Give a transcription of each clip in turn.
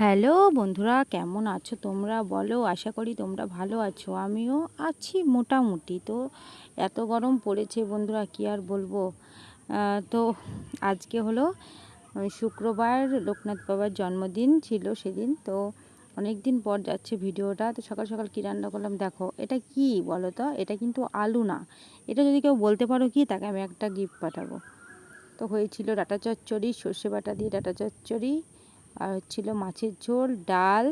Hello বন্ধুরা, কেমন আছো তোমরা? বলো, আশা করি তোমরা ভালো আছো। আমিও আছি মোটামুটি। তো এত গরম পড়েছে বন্ধুরা, কি আর বলব? তো আজকে হলো শুক্রবার, লোকনাথ বাবার জন্মদিন ছিল সেদিন। তো অনেক দিন পর যাচ্ছে ভিডিওটা। তো সকাল সকাল কী রান্না করলাম দেখো, এটা কি বলো তো? এটা কিন্তু আলু না। এটা যদি কেউ বলতে পারো কি, তাকে আমি একটা গিফট পাঠাবো। তো হয়েছিল ডাটা চচ্চড়ি, সর্ষে বাটা দিয়ে ডাটা চচ্চড়ি। আর হচ্ছিল মাছের ঝোল, ডাল।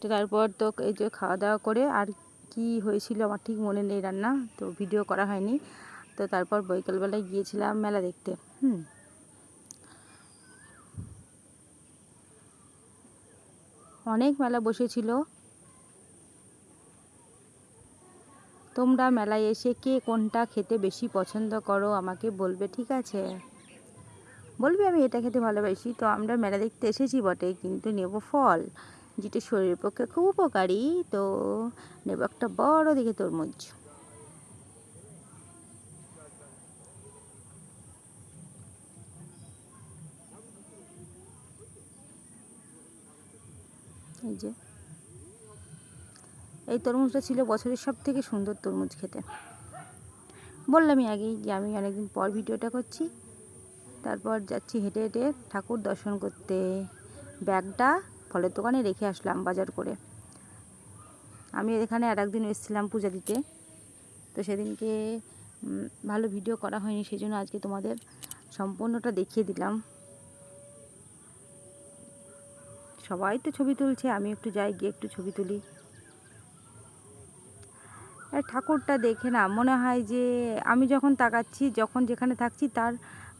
তো তারপর তো এই যে খাওয়া দাওয়া করে আর কি হয়েছিল আমার ঠিক মনে নেই রান্না, তো ভিডিও করা হয়নি। তো তারপর বৈকালবেলায় গিয়েছিলাম মেলা দেখতে, হুম। অনেক মেলা বসেছিল। তোমরা মেলায় এসে কে কোনটা খেতে বেশি পছন্দ করো আমাকে বলবে, ঠিক আছে? বলবি, আমি এটা খেতে ভালোবাসি। তো আমরা মেলা দেখতে এসেছি বটে, কিন্তু নেব ফল। যেটা শরীরের পক্ষে খুব উপকারী, তো নেব একটা বড় দিকে তরমুজ। এই যে। এই তরমুজটা ছিল বছরের সব থেকে সুন্দর তরমুজ খেতে। বললামই আগেই যে আমি অনেকদিন পর ভিডিওটা করছি। তারপর যাচ্ছি হেঁটে হেঁটে ঠাকুর দর্শন করতে। ব্যাগটা ফলের দোকানে রেখে আসলাম বাজার করে। আমি এখানে আর একদিন এসেছিলাম পূজা দিতে। তো সেদিনকে ভালো ভিডিও করা হয়নি সেই জন্য আজকে তোমাদের সম্পূর্ণটা দেখিয়ে দিলাম। সবাই তো ছবি তুলছে, আমি একটু যাই, গিয়ে একটু ছবি তুলি। ঠাকুরটা দেখে না, মনে হয় যে আমি যখন তাকাচ্ছি, যখন যেখানে থাকছি, তার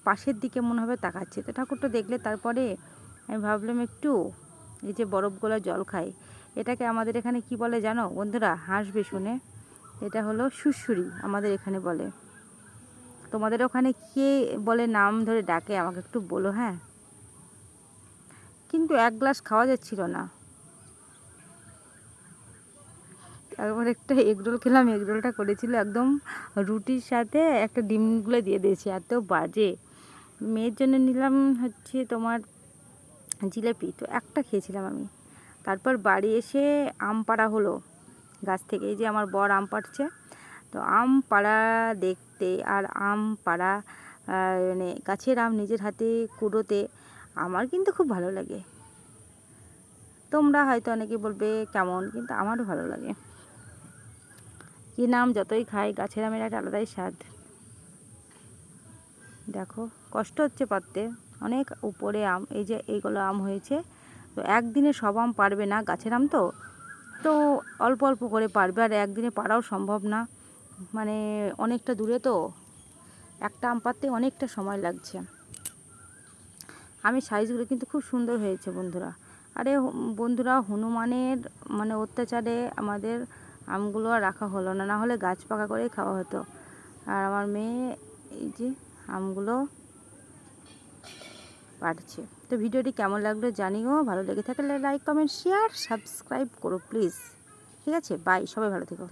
পাশের দিকে মনে হবে তাকাচ্ছে। তো ঠাকুরটা দেখলে তারপরে আমি ভাবলাম একটু এই যে বরফগুলো জল খাই। এটাকে আমাদের এখানে কি বলে জানো? বন্ধুরা, হাসবে শুনে। এটা হলো সুশুরি আমাদের এখানে বলে। তোমাদের ওখানে কে বলে নাম ধরে ডাকে আমাকে একটু বলো হ্যাঁ? কিন্তু এক গ্লাস খাওয়া যাচ্ছিল না। তারপর একটা এগরোল খেলাম, এগরোলটা করেছিল একদম রুটির সাথে একটা ডিমগুলো দিয়ে দিয়েছি। এত বাজে। মেয়ের জন্য নিলাম হচ্ছে তোমার জিলেপি। তো একটা খেয়েছিলাম আমি। তারপর বাড়ি এসে আম পাড়া হলো গাছ থেকে। এই যে আমার বর আম পাড়ছে। তো আম পাড়া দেখতে আর আম পাড়া মানে গাছের আম নিজের হাতে কুড়োতে আমার কিন্তু খুব ভালো লাগে। তোমরা হয়তো অনেকে বলবে কেমন, কিন্তু আমারও ভালো লাগে। কি নাম যতই খাই, গাছের আমের একটা আলাদাই স্বাদ। দেখো, কষ্ট হচ্ছে পারতে অনেক উপরে আম, এই যে এইগুলো আম হয়েছে। তো একদিনে সব আম পারবে না, গাছের আম তো? তো অল্প অল্প করে পারবে, আর একদিনে পারাও সম্ভব না। মানে অনেকটা দূরে তো? একটা আম পারতে অনেকটা সময় লাগছে। আমি সাইজগুলো কিন্তু খুব সুন্দর হয়েছে, বন্ধুরা। আরে বন্ধুরা, হনুমানের মানে অত্যাচারে আমাদের আমগুলো আর রাখা হলো না। না হলে গাছ পাকা করেই খাওয়া হতো। আর আমার মেয়ে, এই যে আমগুলো পারছে তো ভিডিওটি কেমন লাগল জানিও, ভালো লেগে থাকলে লাইক, কমেন্ট শেয়ার সাবস্ক্রাইব করো প্লিজ ঠিক আছে বাই সবাই ভালো থেকো।